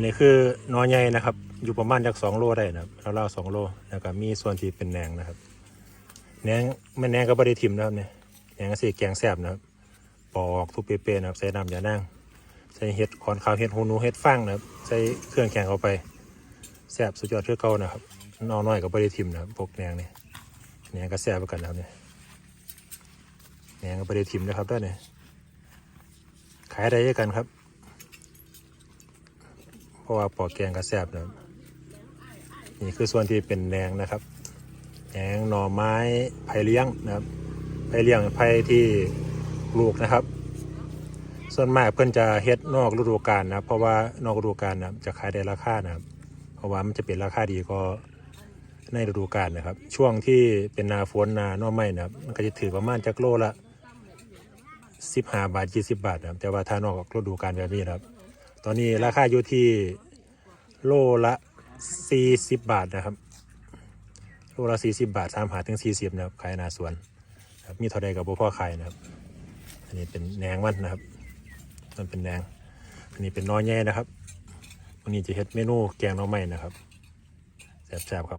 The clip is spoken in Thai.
นนี้คือนอใหญ่นะครับ อยู่ประมาณจากสองโลได้นะครับเราเล่าสองโลแล้วก็มีส่วนที่เป็นแหนงนะครับแหนงไม่แหนงก็บริทิมนะครับเนี่ยแหนงก็สีแกงแซ่บนะครับปอกทุบเปรี้ยๆนะครับใส่น้ำยานั่งใส่เห็ดขอนขาวเห็ดหูนูเห็ดฟางนะครับใส่เครื่องแข็งเข้าไปแซ่บสุดยอดเทือเก่านะครับนอน้อยกับบริทิมนะครับพวกแหนงเนี่ยแหนงก็แซ่บเหมือนกันนะครับเนี่ยแหนงกับริทิมนะครับด้วยเนี่ยขายได้ด้วยกันครับ ราะว่าปอกแกงกระแซบนะนี่คือส่วนที่เป็นแหนงนะครับแหนงหน่อไม้ไผ่เลี้ยงนะครับไผ่เลี้ยงไผ่ที่ปลูกนะครับ ส่วนมากเพื่อนจะเฮ็ดนอกฤดูกาลนะเพราะว่านอกฤดูกาลนะจะขายได้ราคานะครับ เพราะว่ามันจะเป็นราคาดีก็ในฤดูกาลนะครับ ช่วงที่เป็นนาฝนนาหน่อไม้นะครับมันก็จะถือประมาณจากโลละ15บาท20บาทนะครับแต่ว่าถ้านอกฤดูกาลแบบนี้นะครับ ตอนนี้ราคาอยู่ที่ โลละ40บาทนะครับ โลละ40บาทสามหาถึง40นะครับขายนาสวนครับมีเท่าใดกับพ่อขายนะครับ อันนี้เป็นแหนงมันนะครับมันเป็นแหนงอันนี้เป็นน้อยแย่นะครับวันนี้จะเฮ็ดเมนูแกงน้อไม้นะครับแซ่บๆครับ